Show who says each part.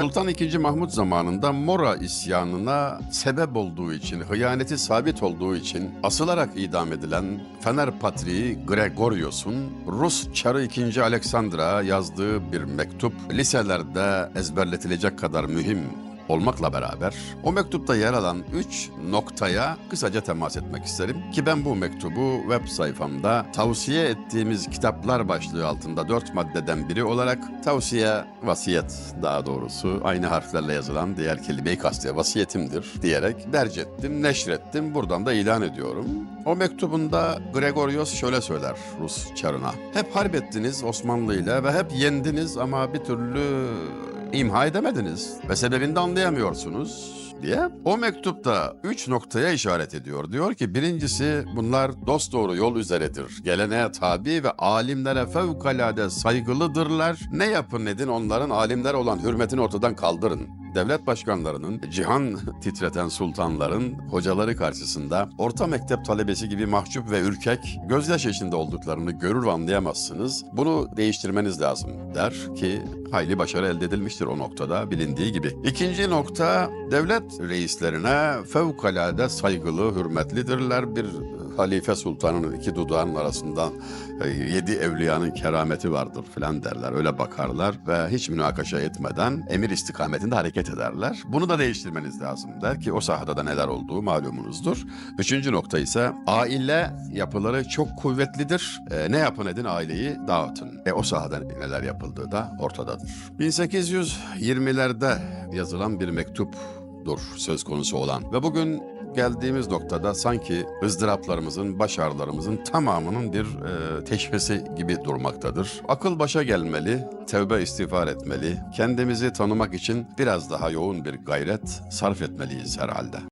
Speaker 1: Sultan II. Mahmut zamanında Mora isyanına sebep olduğu için, hıyaneti sabit olduğu için asılarak idam edilen Fener Patriği Gregorios'un Rus Çarı II. Aleksandra yazdığı bir mektup liselerde ezberletilecek kadar mühim olmakla beraber o mektupta yer alan üç noktaya kısaca temas etmek isterim ki ben bu mektubu web sayfamda tavsiye ettiğimiz kitaplar başlığı altında dört maddeden biri olarak tavsiye vasiyet daha doğrusu aynı harflerle yazılan diğer kelimeyi kastediyor vasiyetimdir diyerek derc ettim, neşrettim buradan da ilan ediyorum. O mektubunda Gregorios şöyle söyler Rus çarına. Hep harp ettiniz Osmanlı ile ve hep yendiniz ama bir türlü imha edemediniz ve sebebini de anlayamıyorsunuz diye. O mektupta üç noktaya işaret ediyor. Diyor ki birincisi bunlar dosdoğru yol üzeredir. Geleneğe tabi ve alimlere fevkalade saygılıdırlar. Ne yapın edin onların alimler olan hürmetini ortadan kaldırın. Devlet başkanlarının, cihan titreten sultanların hocaları karşısında orta mektep talebesi gibi mahcup ve ürkek, gözyaş içinde olduklarını görür ve anlayamazsınız. Bunu değiştirmeniz lazım der ki hayli başarı elde edilmiştir o noktada bilindiği gibi. İkinci nokta devlet reislerine fevkalade saygılı, hürmetlidirler. Bir halife sultanın iki dudağının arasında e, yedi evliyanın kerameti vardır filan derler. Öyle bakarlar ve hiç münakaşa etmeden emir istikametinde hareket ederler. Bunu da değiştirmeniz lazım der ki o sahada da neler olduğu malumunuzdur. Üçüncü nokta ise aile yapıları çok kuvvetlidir. E, ne yapın edin aileyi dağıtın. E, o sahada neler yapıldığı da ortadadır. 1820'lerde yazılan bir mektuptur söz konusu olan ve bugün geldiğimiz noktada sanki ızdıraplarımızın, baş ağrılarımızın tamamının bir e, teşhisi gibi durmaktadır. Akıl başa gelmeli, tevbe istiğfar etmeli, kendimizi tanımak için biraz daha yoğun bir gayret sarf etmeliyiz herhalde.